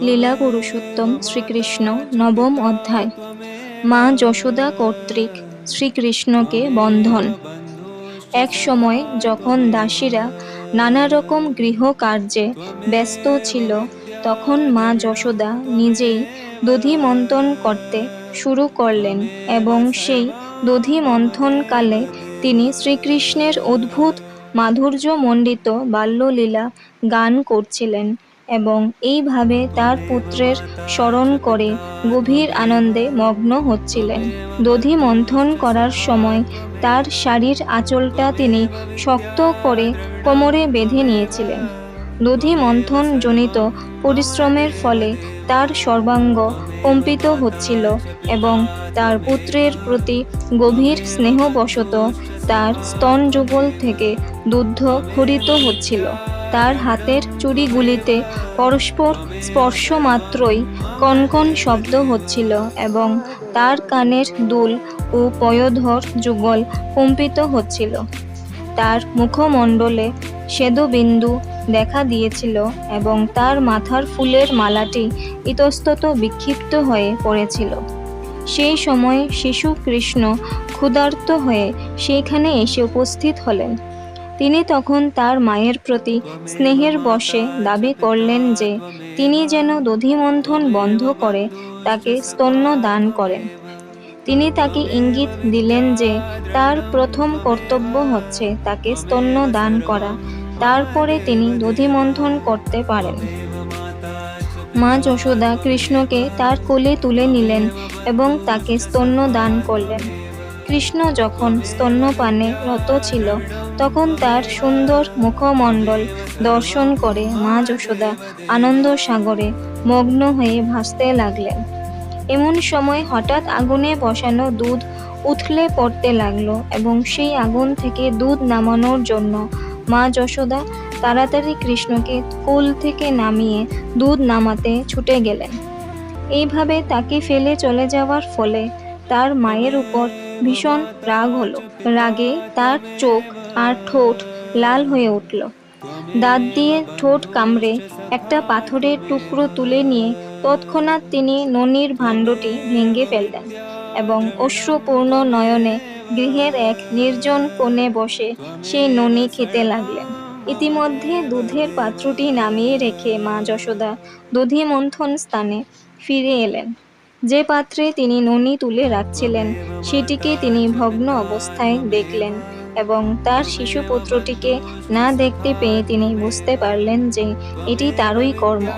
লীলা পুরুষোত্তম শ্রীকৃষ্ণ, নবম অধ্যায়। মা যশোদা কর্তৃক শ্রীকৃষ্ণকে বন্ধন। এক সময় যখন দাসীরা নানা রকম গৃহকার্যে ব্যস্ত ছিল, তখন মা যশোদা নিজেই দধি মন্থন করতে শুরু করলেন এবং সেই দধি মন্থনকালে তিনি শ্রীকৃষ্ণের অদ্ভুত মাধুর্যমণ্ডিত বাল্যলীলা গান করছিলেন। এবং এইভাবে তার পুত্রের স্মরণ করে গভীর আনন্দে মগ্ন হচ্ছিলেন। দধি মন্থন করার সময় তার শাড়ির আঁচলটা তিনি শক্ত করে কোমরে বেঁধে নিয়েছিলেন। দধি মন্থন জনিত পরিশ্রমের ফলে তার সর্বাঙ্গ কম্পিত হচ্ছিল এবং তার পুত্রের প্রতি গভীর স্নেহবশত তার স্তন যুগল থেকে দুগ্ধ খরিত হচ্ছিল। তার হাতের চুড়িগুলিতে পরস্পর স্পর্শ মাত্রই কনকন শব্দ হচ্ছিল এবং তার কানের দুল ও পয়োধর যুগল কম্পিত হচ্ছিল। তার মুখমণ্ডলে শ্বেদবিন্দু দেখা দিয়েছিল এবং তার মাথার ফুলের মালাটি ইতস্তত বিক্ষিপ্ত হয়ে পড়েছিল। সেই সময় শিশু কৃষ্ণ ক্ষুধার্ত হয়ে সেইখানে এসে উপস্থিত হলেন। তিনি তখন তার মায়ের প্রতি স্নেহের বশে দাবি করলেন যে তিনি যেন দধিমন্থন বন্ধ করে তাকে স্তন্য দান করেন। তিনি তাকে ইঙ্গিত দিলেন যে তার প্রথম কর্তব্য হচ্ছে তাকে স্তন্য দান করা। তারপরে তিনি দধিমন্থন করতে পারেন। মা যশোদা কৃষ্ণকে তার কোলে তুলে নিলেন এবং তাকে স্তন্য দান করলেন। কৃষ্ণ যখন স্তন্যপানে রত ছিল, তখন তার সুন্দর মুখমণ্ডল দর্শন করে মা যশোদা আনন্দ সাগরে মগ্ন হয়ে ভাসতে লাগলেন। এমন সময় হঠাৎ আগুনে বসানো দুধ উথলে পড়তে লাগল এবং সেই আগুন থেকে দুধ নামানোর জন্য মা যশোদা তাড়াতাড়ি কৃষ্ণকে কোল থেকে নামিয়ে দুধ নামাতে ছুটে গেলেন। এইভাবে তাকে ফেলে চলে যাওয়ার ফলে তার মায়ের উপর ভীষণ রাগ হলো। রাগে তার চোখ আর ঠোঁট লাল হয়ে উঠল। দাঁত দিয়ে ঠোঁট কামড়ে একটা পাথরের টুকরো তুলে নিয়ে তৎক্ষণাৎ তিনি ননির ভাণ্ডটি ভেঙে ফেললেন এবং অশ্রুপূর্ণ নয়নে গৃহের এক নির্জন কোণে বসে সেই ননি খেতে লাগলেন। ইতিমধ্যে দুধের পাত্রটি নামিয়ে রেখে মা যশোদা দধি মন্থন স্থানে ফিরে এলেন। যে পাত্রে তিনি ননি তুলে রাখছিলেন, সেটিকে তিনি ভগ্ন অবস্থায় দেখলেন এবং তার শিশু পুত্রটিকে না দেখতে পেয়ে তিনি বুঝতে পারলেন যে এটি তারই কর্ম।